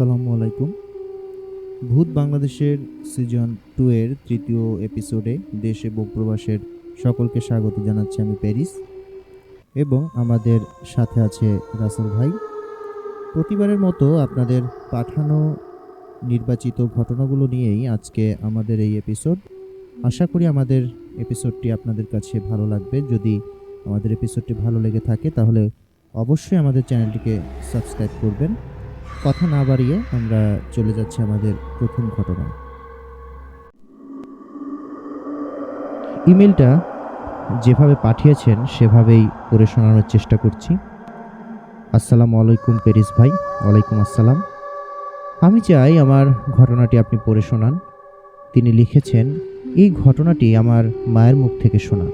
আসসালামু আলাইকুম। ভূত বাংলাদেশের সিজন টু এর তৃতীয় এপিসোডে দেশ এবং প্রবাসের সকলকে স্বাগত জানাচ্ছি আমি প্যারিস এবং আমাদের সাথে আছে রাসেল ভাই। প্রতিবারের মতো আপনাদের পাঠানো নির্বাচিত ঘটনাগুলো নিয়েই আজকে আমাদের এই এপিসোড। আশা করি আমাদের এপিসোডটি আপনাদের কাছে ভালো লাগবে। যদি আমাদের এপিসোডটি ভালো লেগে থাকে তাহলে অবশ্যই আমাদের চ্যানেলটিকে সাবস্ক্রাইব করবেন। কথা না বাড়িয়ে আমরা চলে যাচ্ছি আমাদের প্রথম ঘটনায় ইমেলটা যেভাবে পাঠিয়েছেন, সেভাবেই পড়ে শোনানোর চেষ্টা করছি। আসসালামু আলাইকুম পেরিস ভাই, ওয়ালাইকুম আসসালাম। আমি চাই আমার ঘটনাটি আপনি পড়ে শোনান। তিনি লিখেছেন, এই ঘটনাটি আমার মায়ের মুখ থেকে শোনা।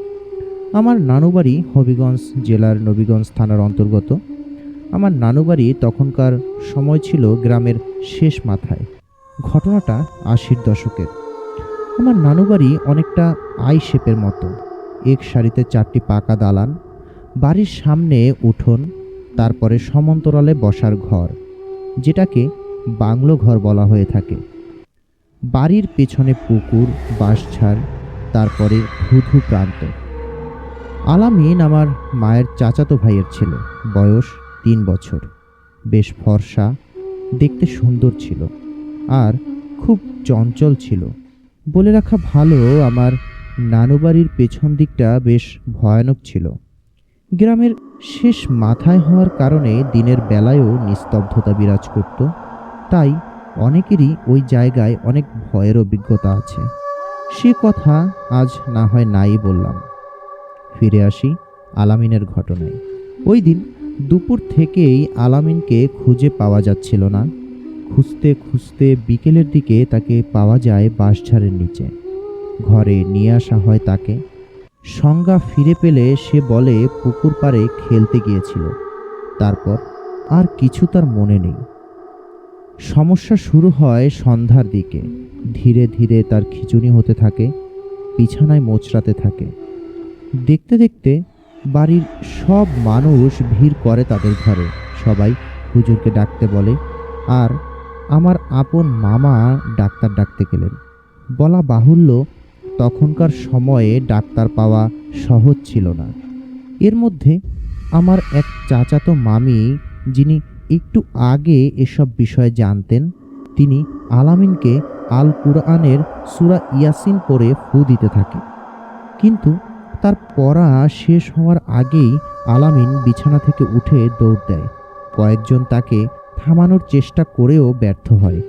আমার নানুবাড়ি হবিগঞ্জ জেলার নবীগঞ্জ থানার অন্তর্গত। আমার নানুবাড়ি তখনকার সময় ছিল গ্রামের শেষ মাথায়। ঘটনাটা আশির দশকের। আমার নানুবাড়ি অনেকটা আই শেপের মতো। এক সারিতে চারটি পাকা দালান, বাড়ির সামনে উঠোন, তারপরে সমান্তরালে বসার ঘর, যেটাকে বাংলো ঘর বলা হয়ে থাকে। বাড়ির পেছনে পুকুর, বাঁশঝাড়, তারপরে ধুধু প্রান্ত। আলামিন আমার মায়ের চাচাতো ভাইয়ের ছেলে। বয়স তিন বছর। বেশ ফর্সা, দেখতে সুন্দর ছিল আর খুব চঞ্চল ছিল। বলে রাখা ভালো, আমার নানুবাড়ির পেছন দিকটা বেশ ভয়ানক ছিল। গ্রামের শেষ মাথায় হওয়ার কারণে দিনের বেলায়ও নিস্তব্ধতা বিরাজ করত, তাই অনেকেরই ওই জায়গায় অনেক ভয়ের অভিজ্ঞতা আছে। সে কথা আজ না হয় নাই বললাম। ফিরে আসি আলামিনের ঘটনায়। ওই দিন দুপুর থেকেই আলামিনকে খুঁজে পাওয়া যাচ্ছিল না। খুঁজতে খুঁজতে বিকেলের দিকে তাকে পাওয়া যায় বাঁশঝাড়ের নিচে। ঘরে নিয়ে আসা হয় তাকে। সংজ্ঞা ফিরে পেলে সে বলে, পুকুর পাড়ে খেলতে গিয়েছিল। তারপর আর কিছু তার মনে নেই। সমস্যা শুরু হয় সন্ধ্যার দিকে। ধীরে ধীরে তার খিচুনি হতে থাকে, বিছানায় মোচড়াতে থাকে। দেখতে দেখতে বাড়ির সব মানুষ ভিড় করে তাদের ঘরে। সবাই হুজুরকে ডাকতে বলে। আর আমার আপন মামা ডাক্তার ডাকতে গেলেন। বলা বাহুল্য, তখনকার সময়ে ডাক্তার পাওয়া সহজ ছিল না। এর মধ্যে আমার এক চাচাতো মামি, যিনি একটু আগে এসব বিষয়ে জানতেন, তিনি আলামিনকে আল কুরআনের সুরা ইয়াসিন পড়ে ফু দিতে থাকে। কিন্তু তার পড়া শেষ হওয়ার আগেই আলামিন বিছানা থেকে উঠে দৌড় দেয়। কয়েকজন তাকে থামানোর চেষ্টা করেও ব্যর্থ হয়।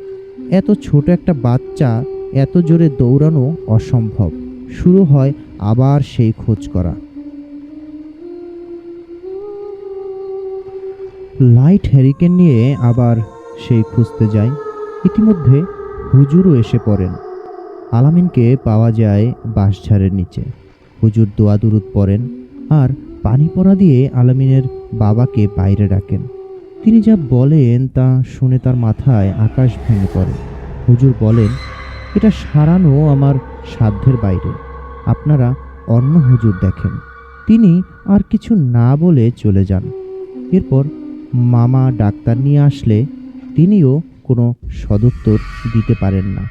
এত ছোট একটা বাচ্চা, এত জোরে দৌড়ানো অসম্ভব। শুরু হয় আবার সেই খোঁজ করা। লাইট হ্যারিকেন নিয়ে আবার সেই খুঁজতে যায়। ইতিমধ্যে হুজুরও এসে পড়েন। আলামিনকে পাওয়া যায় বাঁশঝাড়ের নিচে। হুজুর দোয়া দুরুদ পড়েন আর পানি পড়া দিয়ে আলামিনের বাবাকে বাইরে ডাকেন। তিনি যা বলেন তা শুনে তার মাথায় আকাশ ভেঙে পড়ে। হুজুর বলেন, এটা সারানো আমার সাধ্যের বাইরে। আপনারা অন্য হুজুর দেখেন। তিনি আর কিছু না বলে চলে যান। এরপর মামা ডাক্তার নিয়ে আসলে তিনিও কোনো সদুত্তর দিতে পারেন না।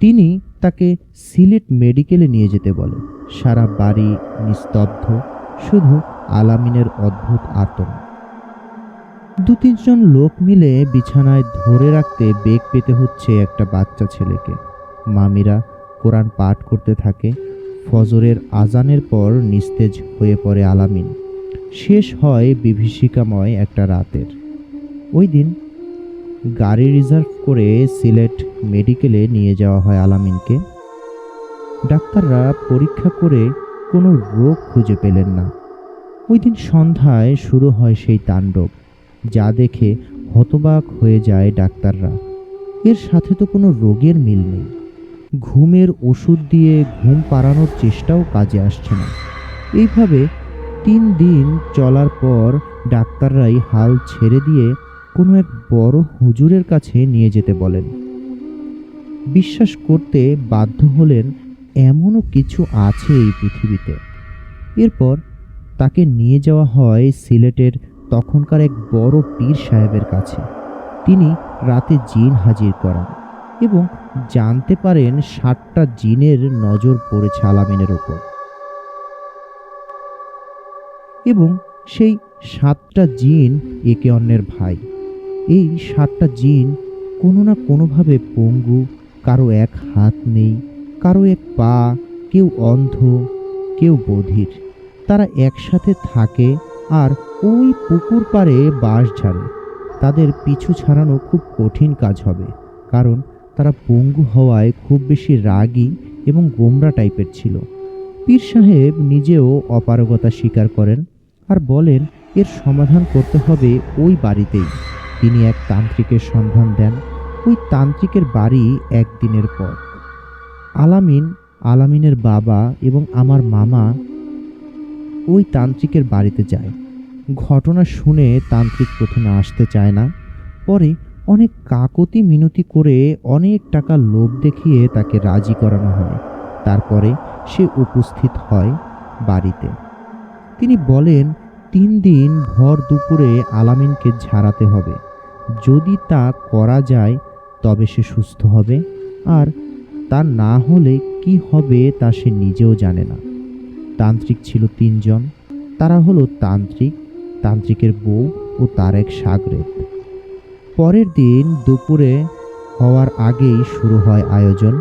তিনি তাকে সিলেট মেডিকেলে নিয়ে যেতে বলে। সারা বাড়ি নিস্তব্ধ, শুধু আলামিনের অদ্ভুত আতঙ্ক দু তিনজন লোক মিলে বিছানায় ধরে রাখতে বেগ পেতে হচ্ছে একটা বাচ্চা ছেলেকে। মামিরা কোরআন পাঠ করতে থাকে, ফজরের আজানের পর নিস্তেজ হয়ে পড়ে আলামিন। শেষ হয় বিভীষিকাময় একটা রাতের। ওই দিন গাড়ি রিজার্ভ করে সিলেট মেডিকেলে নিয়ে যাওয়া হয় আলামিনকে। ডাক্তাররা পরীক্ষা করে কোনো রোগ খুঁজে পেলেন না। ওই দিন সন্ধ্যায় শুরু হয় সেই তাণ্ডব, যা দেখে হতবাক হয়ে যায় ডাক্তাররা। এর সাথে তো কোনো রোগের মিল নেই। ঘুমের ওষুধ দিয়ে ঘুম পাড়ানোর চেষ্টাও কাজে আসছে না। এইভাবে তিন দিন চলার পর ডাক্তাররাই হাল ছেড়ে দিয়ে কোনো এক বড় হুজুরের কাছে নিয়ে যেতে বলেন। বিশ্বাস করতে বাধ্য হলেন এমনও কিছু আছে এই পৃথিবীতে। এরপর তাকে নিয়ে যাওয়া হয় সিলেটের তখনকার এক বড় পীর সাহেবের কাছে। তিনি রাতে জিন হাজির করান এবং জানতে পারেন ষাটটা জিনের নজর পড়েছে আলামিনের ওপর। এবং সেই সাতটা জিন একে অন্যের ভাই। এই সাতটা জিন কোনো না কোনোভাবে পঙ্গু, কারও এক হাত নেই, কারও এক পা, কেউ অন্ধ, কেউ বধির। তারা একসাথে থাকে আর ওই পুকুর পাড়ে বাঁশ ঝাড়ে। তাদের পিছু ছাড়ানো খুব কঠিন কাজ হবে, কারণ তারা পঙ্গু হওয়ায় খুব বেশি রাগী এবং গোমরা টাইপের ছিল। পীর সাহেব নিজেও অপারগতা স্বীকার করেন আর বলেন, এর সমাধান করতে হবে ওই বাড়িতেই। তিনি এক তান্ত্রিকের সন্ধান দেন। ওই তান্ত্রিকের বাড়ি একদিনের পর। আলামিন, আলামিনের বাবা এবং আমার মামা ওই তান্ত্রিকের বাড়িতে যায়। ঘটনা শুনে তান্ত্রিক প্রথমে আসতে চায় না। পরে অনেক কাকতি মিনতি করে অনেক টাকা লোভ দেখিয়ে তাকে রাজি করানো হয়। তারপরে সে উপস্থিত হয় বাড়িতে। তিনি বলেন, তিন দিন ভর দুপুরে আলামিনকে ঝাড়াতে হবে। যদি তা করা যায়, তবে সে সুস্থ হবে। আর তা না হলে কি হবে তা সে নিজেও জানে না। তান্ত্রিক ছিল তিনজন। তারা হলো তান্ত্রিক, তান্ত্রিকের বউ ও তার এক সাগরেদ। পরের দিন দুপুরে হওয়ার আগেই শুরু হয় আয়োজন।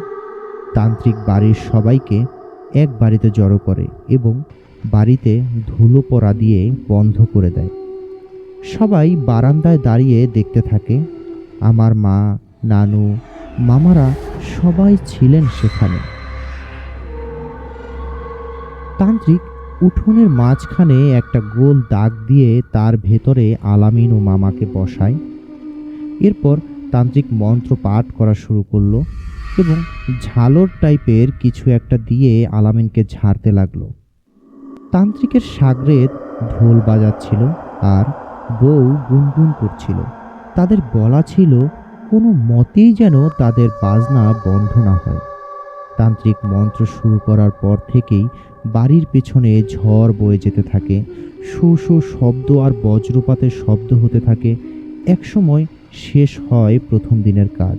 তান্ত্রিক বাড়ির সবাইকে এক বাড়িতে জড়ো করে এবং বাড়িতে ধুলো পড়া দিয়ে বন্ধ করে দেয়। সবাই বারান্দায় দাঁড়িয়ে দেখতে থাকে। আমার মা, নানু, মামারা সবাই ছিলেন সেখানে। তান্ত্রিক উঠোনের মাঝখানে একটা গোল দাগ দিয়ে তার ভেতরে আলামিন ও মামাকে বসায়। এরপর তান্ত্রিক মন্ত্র পাঠ করা শুরু করল এবং ঝালর টাইপের কিছু একটা দিয়ে আলামিনকে ঝাড়তে লাগল। তান্ত্রিকের সাগরেদ ঢোল বাজাচ্ছিল আর বউ গুনগুন করছিল। তাদের বলা ছিল, কোনো মতেই যেন তাদের বাজনা বন্ধ না হয়। তান্ত্রিক মন্ত্র শুরু করার পর থেকেই বাড়ির পেছনে ঝড় বয়ে যেতে থাকে। শো শো শব্দ আর বজ্রপাতের শব্দ হতে থাকে। একসময় শেষ হয় প্রথম দিনের কাজ।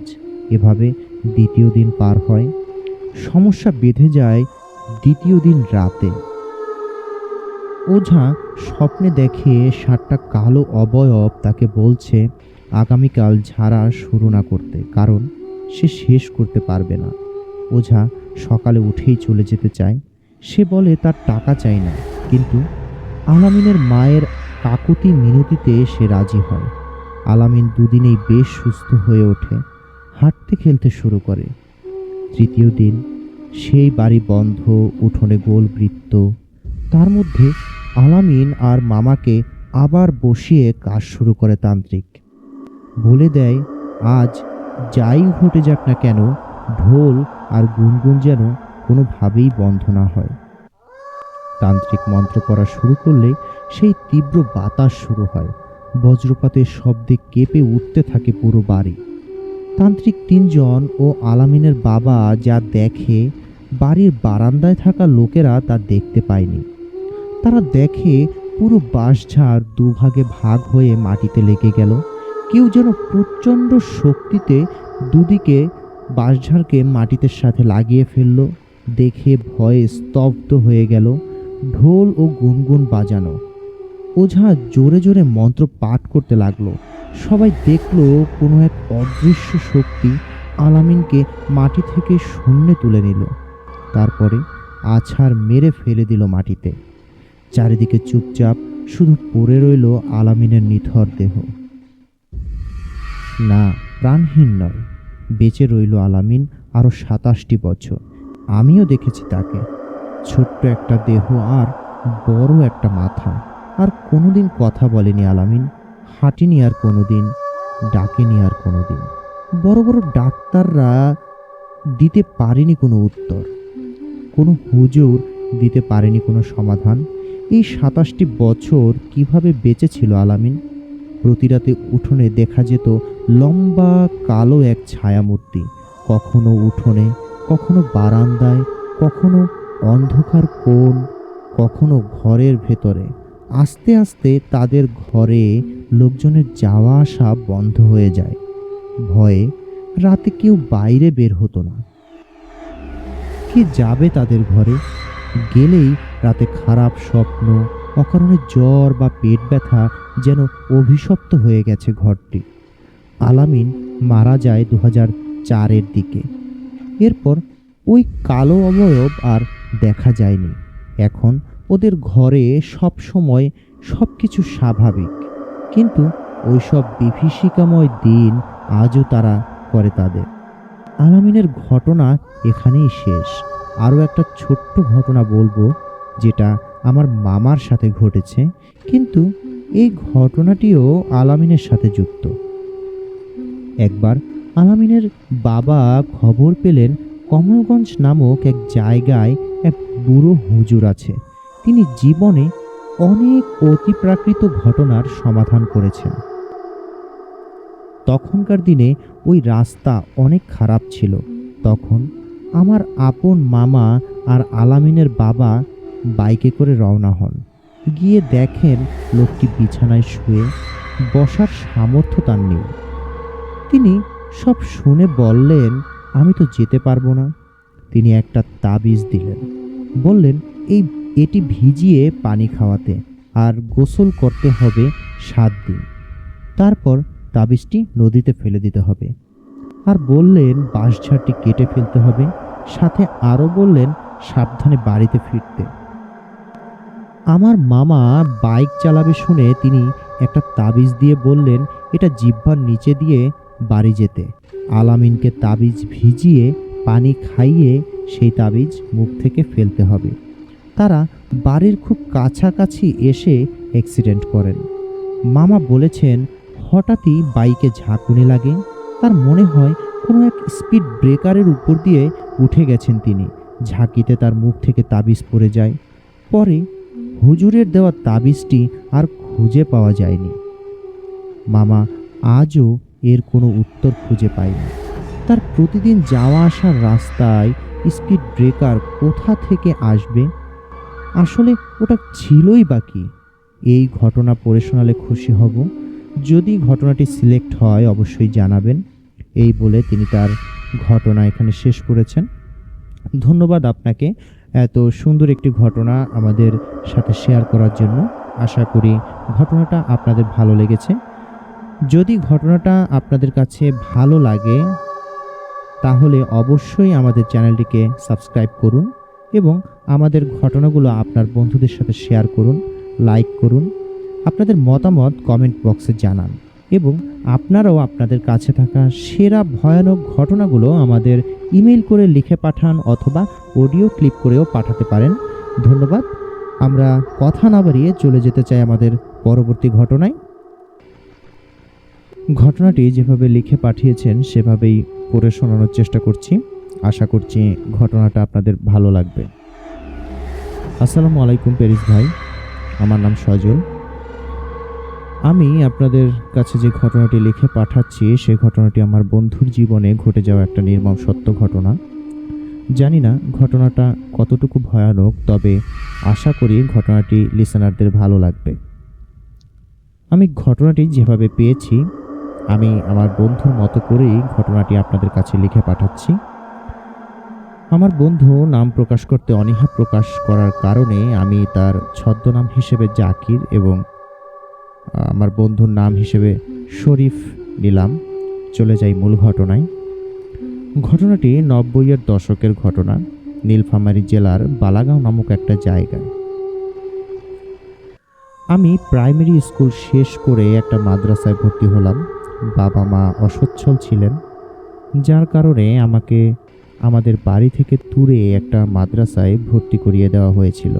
এভাবে দ্বিতীয় দিন পার হয়। সমস্যা বেঁধে যায় দ্বিতীয় দিন রাতে। ওঝা স্বপ্নে দেখে সাতটা কালো অবয়ব তাকে বলছে, আগামীকাল ঝাড়া শুরু না করতে, কারণ সে শেষ করতে পারবে না। ওঝা সকালে উঠেই চলে যেতে চায়। সে বলে, তার টাকা চাই না। কিন্তু আলামিনের মায়ের কাকুতি মিনতিতে সে রাজি হয়। আলামিন দুদিনেই বেশ সুস্থ হয়ে ওঠে, হাঁটতে খেলতে শুরু করে। তৃতীয় দিন, সেই বাড়ি বন্ধ, উঠোনে গোল বৃত্ত তার মধ্যে আলামিন আর মামাকে আবার বসিয়ে কাজ শুরু করে তান্ত্রিক। বলে দেয়, আজ যাই ঘটে যাক না কেন, ঢোল আর গুনগুন যেন কোনোভাবেই বন্ধ না হয়। তান্ত্রিক মন্ত্র করা শুরু করলে সেই তীব্র বাতাস শুরু হয়। বজ্রপাতের শব্দে কেঁপে উঠতে থাকে পুরো বাড়ি। তান্ত্রিক তিনজন ও আলামিনের বাবা যা দেখে, বাড়ির বারান্দায় থাকা লোকেরা তা দেখতে পায়নি। তারা দেখে পুরো বাঁশঝাড় দুভাগে ভাগ হয়ে মাটিতে লেগে গেল। কেউ যেন প্রচণ্ড শক্তিতে দুদিকে বাঁশঝাড়কে মাটিতে সাথে লাগিয়ে ফেলল, দেখে ভয়ে স্তব্ধ হয়ে গেল, ঢোল ও গুনগুন বাজানো। ওঝা জোরে জোরে মন্ত্র পাঠ করতে লাগল। সবাই দেখল কোনো এক অদৃশ্য শক্তি আলামিনকে মাটি থেকে শূন্যে তুলে নিল। তারপরে আছাড় মেরে ফেলে দিল মাটিতে। চারিদিকে চুপচাপ, শুধু পড়ে রইল আলামিনের নিথর দেহ। না, প্রাণহীন নয়, বেঁচে রইল আলামিন আরও সাতাশটি বছর। আমিও দেখেছি তাকে। ছোট্ট একটা দেহ আর বড় একটা মাথা। আর কোনোদিন কথা বলেনি আলামিন, হাঁটেনি আর কোনোদিন, ডাকেনি আর কোনোদিন। বড় বড় ডাক্তাররা দিতে পারেনি কোনো উত্তর। কোনো হুজুর দিতে পারেনি কোনো সমাধান। এই সাতাশটি বছর কীভাবে বেঁচে ছিল আলামিন? প্রতি রাতে উঠোনে দেখা যেত লম্বা কালো এক ছায়ামূর্তি। কখনো উঠোনে, কখনো বারান্দায়, কখনো অন্ধকার কোণ, কখনো ঘরের ভেতরে। আস্তে আস্তে তাদের ঘরে লোকজনের যাওয়া আসা বন্ধ হয়ে যায়। ভয়ে রাতে কেউ বাইরে বের হতো না। কে যাবে তাদের ঘরে? গেলেই রাতে খারাপ স্বপ্ন, অকারণে জ্বর বা পেট ব্যথা যেন অভিশপ্ত হয়ে গেছে ঘরটি। আলামিন মারা যায় দু হাজার চারের দিকে। এরপর ওই কালো অবয়ব আর দেখা যায়নি। এখন ওদের ঘরে সব সময় সব কিছু স্বাভাবিক। কিন্তু ওইসব বিভীষিকাময় দিন আজও তারা করে তাদের। আলামিনের ঘটনা এখানেই শেষ। আরও একটা ছোট্ট ঘটনা বলব। যেটা আমার মামার সাথে ঘটেছে, কিন্তু এই ঘটনাটিও আলামিনের সাথে যুক্ত। একবার আলামিনের বাবা খবর পেলেন কমলগঞ্জ নামক এক জায়গায় এক বুড়ো হুজুর আছে। তিনি জীবনে অনেক অতিপ্রাকৃত ঘটনার সমাধান করেছেন। তখনকার দিনে ওই রাস্তা অনেক খারাপ ছিল। তখন আমার আপন মামা আর আলামিনের বাবা বাইকে করে রওনা হন। গিয়ে দেখেন লোকটি বিছানায় শুয়ে বসার সামর্থ্য তার নেই। তিনি সব শুনে বললেন, আমি তো যেতে পারব না। তিনি একটা তাবিজ দিলেন। বললেন, এই, এটি ভিজিয়ে পানি খাওয়াতে আর গোসল করতে হবে সাত দিন। তারপর তাবিজটি নদীতে ফেলে দিতে হবে। আর বললেন, বাঁশঝাড়টি কেটে ফেলতে হবে। সাথে আরও বললেন, সাবধানে বাড়িতে ফিরতে। আমার মামা বাইক চালাবে শুনে তিনি একটা তাবিজ দিয়ে বললেন, এটা জিহ্বার নিচে দিয়ে বাড়ি যেতে। আলামিনকে তাবিজ ভিজিয়ে পানি খাইয়ে সেই তাবিজ মুখ থেকে ফেলতে হবে। তারা বাড়ির খুব কাছাকাছি এসে অ্যাক্সিডেন্ট করেন। মামা বলেছেন, হঠাৎই বাইকে ঝাঁকুনি লাগে। তার মনে হয়, কোনো এক স্পিড ব্রেকারের উপর দিয়ে উঠে গেছেন তিনি। ঝাঁকিতে তার মুখ থেকে তাবিজ পড়ে যায়। পরে হুজুরের দেওয়া তাবিজটি আর খুঁজে পাওয়া যায়নি। মামা আজও এর কোনো উত্তর খুঁজে পায়নি। তার প্রতিদিন যাওয়া আসার রাস্তায় স্পিড ব্রেকার কোথা থেকে আসবে? আসলে ওটা ছিলই বাকি এই ঘটনা পড়ে শোনালে খুশি হব। যদি ঘটনাটি সিলেক্ট হয়, অবশ্যই জানাবেন। এই বলে তিনি তার ঘটনা এখানে শেষ করেছেন। ধন্যবাদ আপনাকে। এত সুন্দর একটি ঘটনা আমাদের সাথে শেয়ার করার জন্য আশা করি ঘটনাটা আপনাদের ভালো লেগেছে। যদি ঘটনাটা আপনাদের কাছে ভালো লাগে, তাহলে অবশ্যই আমাদের চ্যানেলটিকে সাবস্ক্রাইব করুন এবং আমাদের ঘটনাগুলো আপনার বন্ধুদের সাথে শেয়ার করুন লাইক করুন। আপনাদের মতামত কমেন্ট বক্সে জানান। এবং আপনারাও আপনাদের কাছে থাকা সেরা ভয়ানক ঘটনাগুলো আমাদের ইমেল করে লিখে পাঠান অথবা অডিও ক্লিপ করেও পাঠাতে পারেন। ধন্যবাদ। আমরা কথা না বাড়িয়ে চলে যেতে চাই আমাদের পরবর্তী ঘটনায়। ঘটনাটি যেভাবে লিখে পাঠিয়েছেন, সেভাবেই পড়ে শোনানোর চেষ্টা করছি। আশা করছি ঘটনাটা আপনাদের ভালো লাগবে। আসসালামু আলাইকুম পেরিস ভাই। আমার নাম সজল। আমি আপনাদের কাছে যে ঘটনাটি লিখে পাঠাচ্ছি সেই ঘটনাটি আমার বন্ধুর জীবনে ঘটে যাওয়া একটা নির্মম সত্য ঘটনা। জানি না ঘটনাটা কতটুকু ভয়ানক, তবে আশা করি ঘটনাটি লিসেনারদের ভালো লাগবে। আমি ঘটনাটি যেভাবে পেয়েছি, আমি আমার বন্ধুর মতো করেই ঘটনাটি আপনাদের কাছে লিখে পাঠাচ্ছি। আমার বন্ধু নাম প্রকাশ করতে অনীহা প্রকাশ করার কারণে আমি তার ছদ্মনাম হিসেবে জাকির এবং আমার বন্ধুর নাম হিসেবে শরীফ নিলাম। চলে যাই মূল ঘটনায়। ঘটনাটি নব্বইয়ের দশকের ঘটনা, নীলফামারী জেলার বালাগাঁও নামক একটা জায়গায়। আমি প্রাইমারি স্কুল শেষ করে একটা মাদ্রাসায় ভর্তি হলাম। বাবা মা অসচ্ছল ছিলেন, যার কারণে আমাকে আমাদের বাড়ি থেকে দূরে একটা মাদ্রাসায় ভর্তি করিয়ে দেওয়া হয়েছিল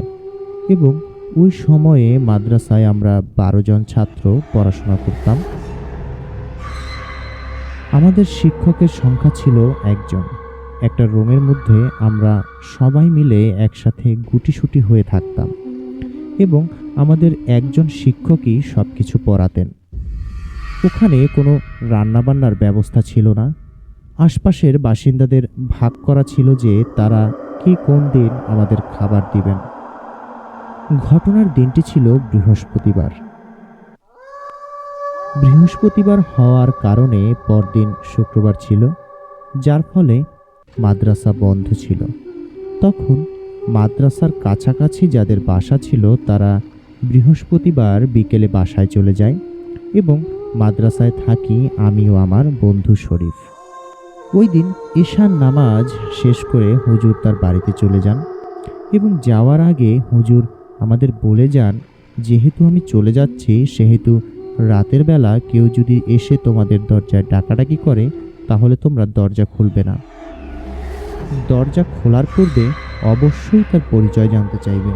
এবং ওই সময়ে মাদ্রাসায় আমরা বারো জন ছাত্র পড়াশোনা করতাম। আমাদের শিক্ষকের সংখ্যা ছিল একজন। একটা রুমের মধ্যে আমরা সবাই মিলে একসাথে গুটিসুটি হয়ে থাকতাম এবং আমাদের একজন শিক্ষকই সব কিছু পড়াতেন। ওখানে কোনো রান্নাবান্নার ব্যবস্থা ছিল না। আশপাশের বাসিন্দাদের ভাগ করা ছিল যে তারা কি কোন দিন আমাদের খাবার দিবেন। ঘটনার দিনটি ছিল বৃহস্পতিবার। বৃহস্পতিবার হওয়ার কারণে পরদিন শুক্রবার ছিল, যার ফলে মাদ্রাসা বন্ধ ছিল। তখন মাদ্রাসার কাছাকাছি যাদের বাসা ছিল, তারা বৃহস্পতিবার বিকেলে বাসায় চলে যায় এবং মাদ্রাসায় থাকি আমি ও আমার বন্ধু শরীফ। ওই দিন ঈশান নামাজ শেষ করে হুজুর তার বাড়িতে চলে যান এবং যাওয়ার আগে হুজুর আমাদের বলে যান, যেহেতু আমি চলে যাচ্ছি, সেহেতু রাতের বেলা কেউ যদি এসে তোমাদের দরজায় ডাকাডাকি করে, তাহলে তোমরা দরজা খুলবে না। দরজা খোলার পূর্বে অবশ্যই তার পরিচয় জানতে চাইবে।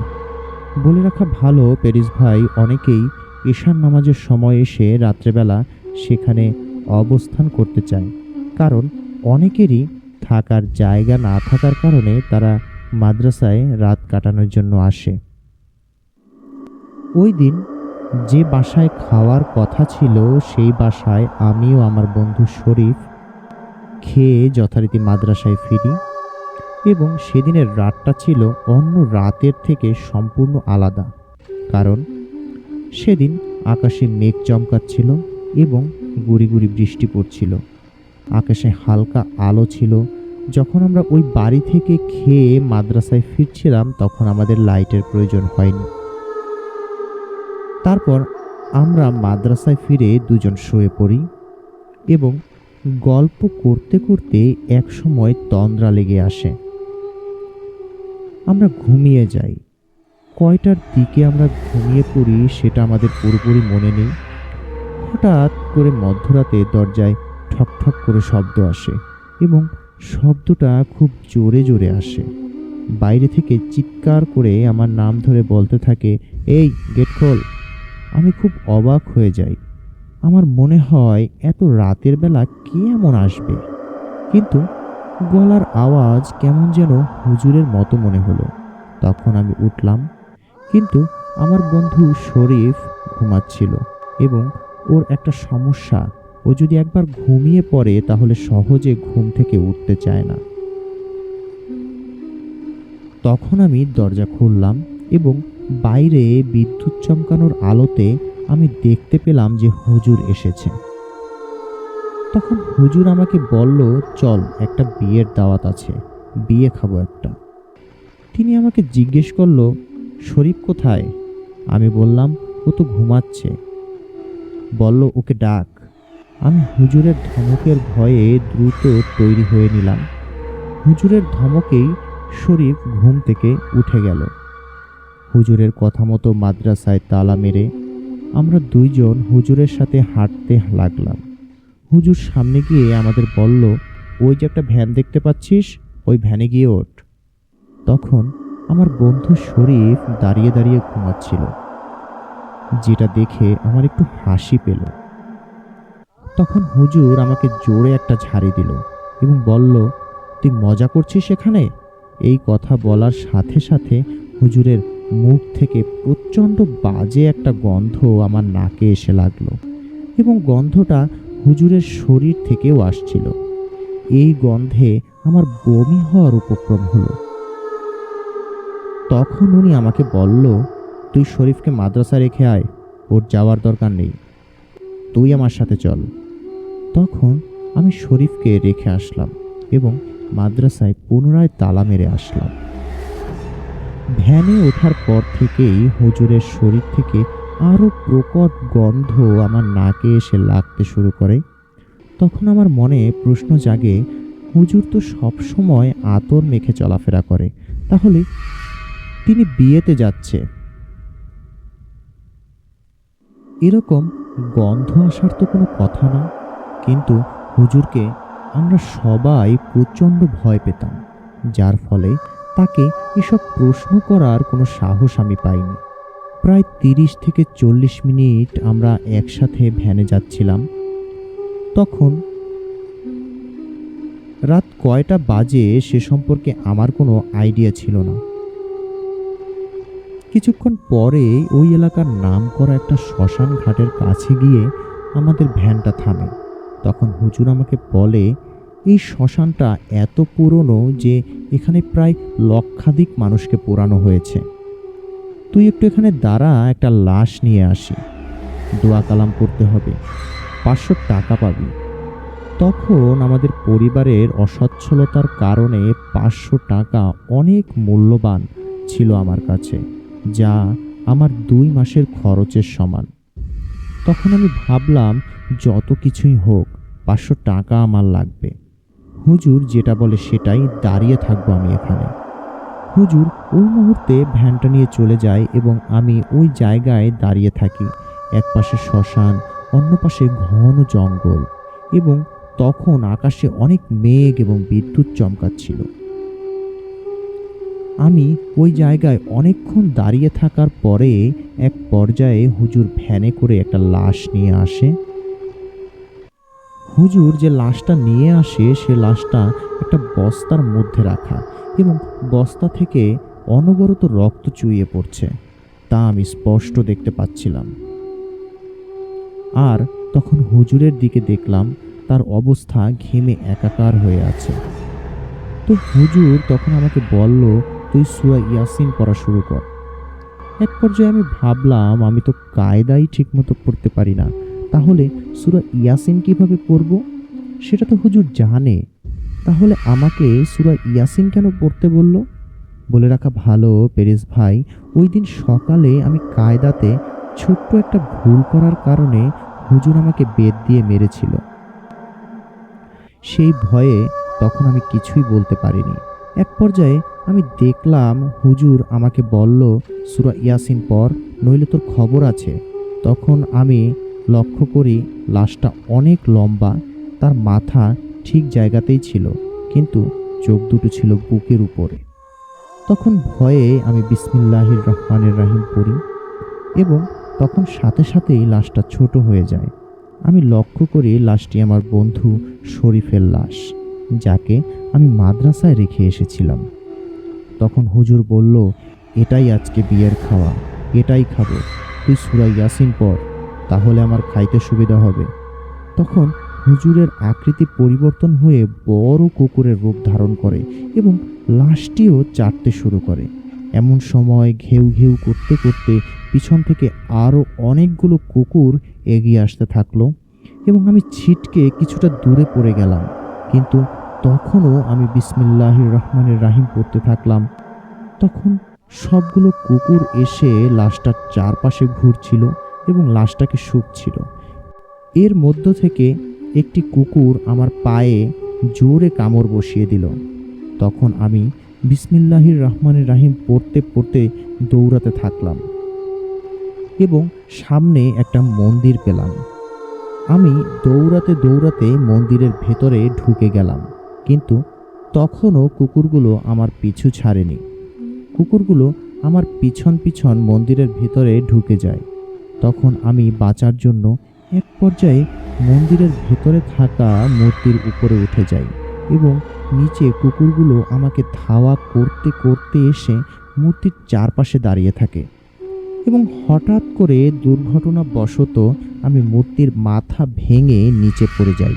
বলে রাখা ভালো প্যারিস ভাই, অনেকেই ঈশান নামাজের সময় এসে রাত্রেবেলা সেখানে অবস্থান করতে চায়। কারণ অনেকেরই থাকার জায়গা না থাকার কারণে তারা মাদ্রাসায় রাত কাটানোর জন্য আসে। ওই দিন যে বাসায় খাওয়ার কথা ছিল, সেই বাসায় আমিও আমার বন্ধু শরীফ খেয়ে যথারীতি মাদ্রাসায় ফিরি এবং সেদিনের রাতটা ছিল অন্য রাতের থেকে সম্পূর্ণ আলাদা। কারণ সেদিন আকাশে মেঘ চমকাচ্ছিল এবং গুড়ি গুড়ি বৃষ্টি পড়ছিল। আকাশে হালকা আলো ছিল। যখন আমরা ওই বাড়ি থেকে খেয়ে মাদ্রাসায় ফিরছিলাম, তখন আমাদের লাইটের প্রয়োজন হয়নি। তারপর আমরা মাদ্রাসায় ফিরে দুজন শুয়ে পড়ি এবং গল্প করতে করতে এক সময় তন্দ্রা লেগে আসে। আমরা ঘুমিয়ে যাই। কয়টার দিকে আমরা ঘুমিয়ে পড়ি সেটা আমাদের পুরোপুরি মনে নেই। হঠাৎ করে মধ্যরাতে দরজায় ঠক ঠক করে শব্দ আসে এবং শব্দটা খুব জোরে জোরে আসে। বাইরে থেকে চিৎকার করে আমার নাম ধরে বলতে থাকে, এই, গেট খোল। আমি খুব অবাক হয়ে যাই। আমার মনে হয় এত রাতের বেলা কে এমন আসবে? কিন্তু গলার আওয়াজ কেমন যেন হুজুরের মতো মনে হলো। তখন আমি উঠলাম, কিন্তু আমার বন্ধু শরীফ ঘুমাচ্ছিল এবং ওর একটা সমস্যা। ও যদি একবার ঘুমিয়ে পড়ে তাহলে সহজে ঘুম থেকে উঠতে চায় না। তখন আমি দরজা খুললাম এবং বাইরে বিদ্যুৎ চমকানোর আলোতে আমি দেখতে পেলাম যে হুজুর এসেছে। তখন হুজুর আমাকে বলল, চল, একটা বিয়ের দাওয়াত আছে, বিয়ে খাব একটা। তিনি আমাকে জিজ্ঞেস করল, শরীফ কোথায়? আমি বললাম, ও তো ঘুমাচ্ছে। বলল, ওকে ডাক। আমি হুজুরের ধমকের ভয়ে দ্রুত তৈরি হয়ে নিলাম। হুজুরের ধমকেই শরীফ ঘুম থেকে উঠে গেল। হুজুরের কথা মতো মাদ্রাসায় তালা মেরে আমরা দুইজন হুজুরের সাথে হাঁটতে লাগলাম। হুজুর সামনে গিয়ে আমাদের বলল, ওই যে একটা ভ্যান দেখতে পাচ্ছিস? ওই ভ্যানে গিয়ে ওঠ। তখন আমার বন্ধু শরীফ দাঁড়িয়ে দাঁড়িয়ে ঘুমাচ্ছিল, যেটা দেখে আমার একটু হাসি পেল। তখন হুজুর আমাকে জোরে একটা ঝাড়ি দিল এবং বলল, তুই মজা করছিস এখানে? এই কথা বলার সাথে সাথে হুজুরের মুখ থেকে প্রচণ্ড বাজে একটা গন্ধ আমার নাকে এসে লাগল এবং গন্ধটা হুজুরের শরীর থেকেও আসছিল। এই গন্ধে আমার বমি হওয়ার উপক্রম হলো। তখন উনি আমাকে বলল, তুই শরীফকে মাদ্রাসা রেখে আয়, ওর যাওয়ার দরকার নেই। তুই আমার সাথে চল। তখন আমি শরীফকে রেখে আসলাম এবং মাদ্রাসায় পুনরায় তালা মেরে আসলাম। ভ্যানে ওঠার পর থেকেই হুজুরের শরীর থেকে আরও প্রকট গন্ধ আমার নাকে এসে লাগতে শুরু করে। তখন আমার মনে প্রশ্ন জাগে, হুজুর তো সব সময় আতর মেখে চলাফেরা করে, তাহলে তিনি বিয়েতে যাচ্ছে। এরকম গন্ধ আসার তো কোনো কথা না, কিন্তু হুজুরকে আমরা সবাই প্রচণ্ড ভয় পেতাম, যার ফলে তাকে এসব প্রশ্ন করার কোনো সাহস আমি পাইনি। প্রায় তিরিশ থেকে চল্লিশ মিনিট আমরা একসাথে ভ্যানে যাচ্ছিলাম। তখন রাত কয়টা বাজে সে সম্পর্কে আমার কোনো আইডিয়া ছিল না। কিছুক্ষণ পরে ওই এলাকার নাম করা একটা শ্মশান ঘাটের কাছে গিয়ে আমাদের ভ্যানটা থামে। তখন হুজুর আমাকে বলে এই শ্মশানটা এত পুরনো যে এখানে প্রায় লক্ষাধিক মানুষকে পোড়ানো হয়েছে। তুই একটু এখানে দাঁড়া, একটা লাশ নিয়ে আসি। দোয়া কালাম করতে হবে। পাঁচশো টাকা পাবি। তখন আমাদের পরিবারের অসচ্ছলতার কারণে পাঁচশো টাকা অনেক মূল্যবান ছিল আমার কাছে, যা আমার দুই মাসের খরচের সমান। তখন আমি ভাবলাম, যত কিছুই হোক, পাঁচশো টাকা আমার লাগবে। হুজুর যেটা বলে সেটাই দাঁড়িয়ে থাকব আমি এখানে। হুজুর ওই মুহূর্তে ভ্যানটা নিয়ে চলে যায় এবং আমি ওই জায়গায় দাঁড়িয়ে থাকি। এক পাশে শ্মশান, অন্য পাশে ঘন জঙ্গল এবং তখন আকাশে অনেক মেঘ এবং বিদ্যুৎ চমকাচ্ছিল। আমি ওই জায়গায় অনেকক্ষণ দাঁড়িয়ে থাকার পরে এক পর্যায়ে হুজুর ভ্যানে করে একটা লাশ নিয়ে আসে। হুজুর যে লাশটা নিয়ে আসে, সে লাশটা একটা বস্তার মধ্যে রাখা এবং বস্তা থেকে অনবরত রক্ত চুইয়ে পড়ছে। তা আমি স্পষ্ট দেখতে পাচ্ছিলাম। আর তখন হুজুরের দিকে দেখলাম, তার অবস্থা ঘেমে একাকার হয়ে আছে। তো হুজুর তখন আমাকে বলল, তুই সুরা ইয়াসিন পড়া শুরু কর। এক পর্যায়ে আমি ভাবলাম, আমি তো কায়দাই ঠিকমতো পড়তে পারি না। তাহলে সুরা ইয়াসিন কীভাবে পড়ব? সেটা তো হুজুর জানে। তাহলে আমাকে সুরা ইয়াসিন কেন পড়তে বলল? বলে রাখা ভালো পেরেস ভাই। ওই দিন সকালে আমি কায়দাতে ছোট্ট একটা ভুল করার কারণে হুজুর আমাকে বেদ দিয়ে মেরেছিল। সেই ভয়ে তখন আমি কিছুই বলতে পারিনি। এক পর্যায়ে আমি দেখলাম হুজুর আমাকে বলল, সুরা ইয়াসিন পর নইলে তোর খবর আছে। তখন আমি লক্ষ্য করি লাশটা অনেক লম্বা, তার মাথা ঠিক জায়গাতেই ছিল, কিন্তু চোখ দুটো ছিল বুকের উপরে। তখন ভয়ে আমি বিসমিল্লাহির রহমানের রাহিম পড়ি এবং তখন সাথে সাথেই লাশটা ছোট হয়ে যায়। আমি লক্ষ্য করি লাশটি আমার বন্ধু শরীফের লাশ, যাকে আমি মাদ্রাসায় রেখে এসেছিলাম। তখন হুজুর বলল, এটাই আজকে বিয়ের খাওয়া, এটাই খাব। তুই সুরা ইয়াসিন পর তাহলে আমার খাইতে সুবিধা হবে। তখন হুজুরের আকৃতি পরিবর্তন হয়ে বড় কুকুরের রূপ ধারণ করে এবং লাশটিও চাটতে শুরু করে। এমন সময় ঘেউ ঘেউ করতে করতে পিছন থেকে আরও অনেকগুলো কুকুর এগিয়ে আসতে থাকল এবং আমি ছিটকে কিছুটা দূরে পড়ে গেলাম। কিন্তু তখনও আমি বিসমিল্লাহির রহমানের রাহিম পড়তে থাকলাম। তখন সবগুলো কুকুর এসে লাশটার চারপাশে ঘুরছিল। এবং লাশটাকে শুকছিল এর মধ্য থেকে একটি কুকুর আমার পায়ে জোরে কামড় বসিয়ে দিল। তখন আমি বিসমিল্লাহির রহমানের রাহিম পড়তে পড়তে দৌড়াতে থাকলাম এবং সামনে একটা মন্দির পেলাম। আমি দৌড়াতে দৌড়াতে মন্দিরের ভেতরে ঢুকে গেলাম, কিন্তু তখনও কুকুরগুলো আমার পিছু ছাড়েনি। কুকুরগুলো আমার পিছন পিছন মন্দিরের ভেতরে ঢুকে যায়। তখন আমি বাঁচার জন্য এক পর্যায়ে মন্দিরের ভেতরে থাকা মূর্তির উপরে উঠে যাই এবং নিচে কুকুরগুলো আমাকে ধাওয়া করতে করতে এসে মূর্তির চারপাশে দাঁড়িয়ে থাকে। এবং হঠাৎ করে দুর্ঘটনাবশত আমি মূর্তির মাথা ভেঙে নিচে পড়ে যাই।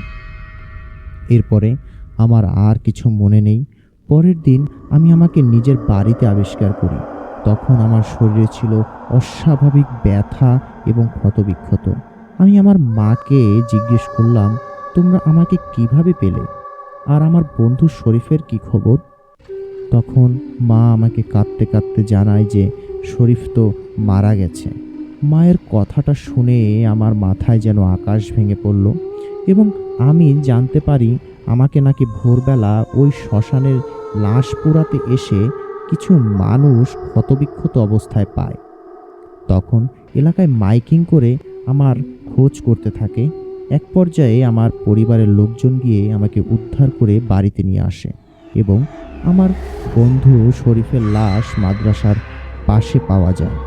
এরপরে আমার আর কিছু মনে নেই। পরের দিন আমি আমাকে নিজের বাড়িতে আবিষ্কার করি। তখন আমার শরীরে ছিল অস্বাভাবিক ব্যথা এবং ক্ষতবিক্ষত। আমি আমার মাকে জিজ্ঞেস করলাম, তোমরা আমাকে কীভাবে পেলে? আর আমার বন্ধু শরীফের কি খবর? তখন মা আমাকে কাঁদতে কাঁদতে জানায় যে, শরীফ তো মারা গেছে। মায়ের কথাটা শুনে আমার মাথায় যেন আকাশ ভেঙে পড়ল এবং আমি জানতে পারি আমাকে নাকি ভোরবেলা ওই শ্মশানের লাশ পোড়াতে এসে কিছু মানুষ ক্ষতবিক্ষত অবস্থায় পায়। তখন এলাকায় মাইকিং করে আমার খোঁজ করতে থাকে। এক পর্যায়ে আমার পরিবারের লোকজন গিয়ে আমাকে উদ্ধার করে বাড়িতে নিয়ে আসে এবং আমার বন্ধু শরীফের লাশ মাদ্রাসার পাশে পাওয়া যায়।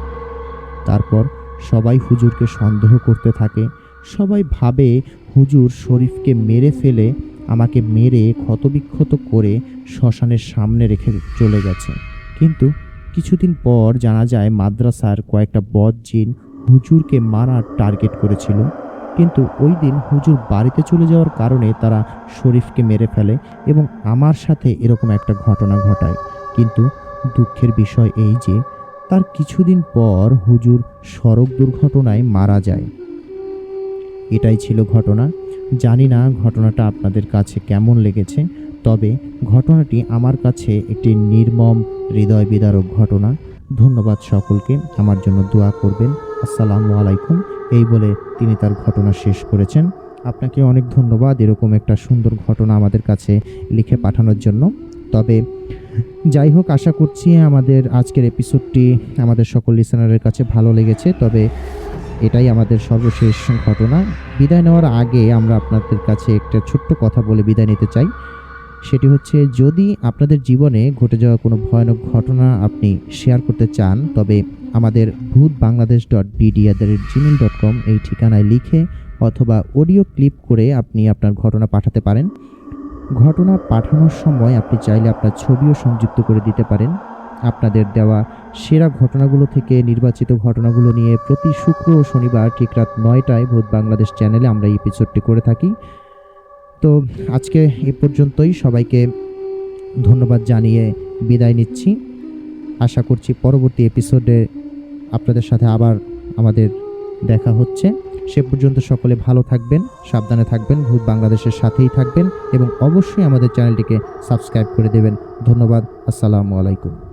তারপর সবাই হুজুরকে সন্দেহ করতে থাকে। সবাই ভাবে হুজুর শরীফকে মেরে ফেলে আমাকে মেরে ক্ষতবিক্ষত করে শ্মশানের সামনে রেখে চলে গেছে। কিন্তু কিছুদিন পর জানা যায় মাদ্রাসার কয়েকটা বদ জিন হুজুরকে মারার টার্গেট করেছিল। কিন্তু ওই দিন হুজুর বাড়িতে চলে যাওয়ার কারণে তারা শরীফকে মেরে ফেলে এবং আমার সাথে এরকম একটা ঘটনা ঘটায়। কিন্তু দুঃখের বিষয় এই যে, তার কিছুদিন পর হুজুর সড়ক দুর্ঘটনায় মারা যায়। এটাই ছিল ঘটনা। জানি না ঘটনাটা আপনাদের কাছে কেমন লেগেছে, তবে ঘটনাটি আমার কাছে একটি নির্মম হৃদয় বিদারক ঘটনা। ধন্যবাদ সকলকে, আমার জন্য দোয়া করবেন। আসসালামু আলাইকুম, এই বলে তিনি তার ঘটনা শেষ করেছেন। আপনাকে অনেক ধন্যবাদ এরকম একটা সুন্দর ঘটনা আমাদের কাছে লিখে পাঠানোর জন্য। তবে যাই হোক, আশা করছি আমাদের আজকের এপিসোডটি আমাদের সকল লিসেনারের কাছে ভালো লেগেছে। তবে এটাই আমাদের সর্বশেষ ঘটনা। বিদায় নেওয়ার আগে আমরা আপনাদের কাছে একটা ছোট্ট কথা বলে বিদায় নিতে চাই। সেটি হচ্ছে, যদি আপনাদের জীবনে ঘটে যাওয়া কোনো ভয়ানক ঘটনা আপনি শেয়ার করতে চান, তবে আমাদের ভূত বাংলাদেশ ডট বিডিআদের জিমেল ডট কম এই ঠিকানায় লিখে অথবা অডিও ক্লিপ করে আপনি আপনার ঘটনা পাঠাতে পারেন। ঘটনা পাঠানোর সময় আপনি চাইলে আপনার ছবিও সংযুক্ত করে দিতে পারেন। আপনাদের দেওয়া সেরা ঘটনাগুলো থেকে নির্বাচিত ঘটনাগুলো নিয়ে প্রতি শুক্র ও শনিবার ঠিক রাত নয়টায় ভূত বাংলাদেশ চ্যানেলে আমরা এই এপিসোডটি করে থাকি। তো আজকে এ পর্যন্তই। সবাইকে ধন্যবাদ জানিয়ে বিদায় নিচ্ছি। আশা করছি পরবর্তী এপিসোডে আপনাদের সাথে আবার আমাদের দেখা হচ্ছে। সে পর্যন্ত সকলে ভালো থাকবেন, সাবধানে থাকবেন ভূত বাংলাদেশের সাথেই থাকবেন এবং অবশ্যই আমাদের চ্যানেলটিকে সাবস্ক্রাইব করে দেবেন। ধন্যবাদ, আসসালামু আলাইকুম।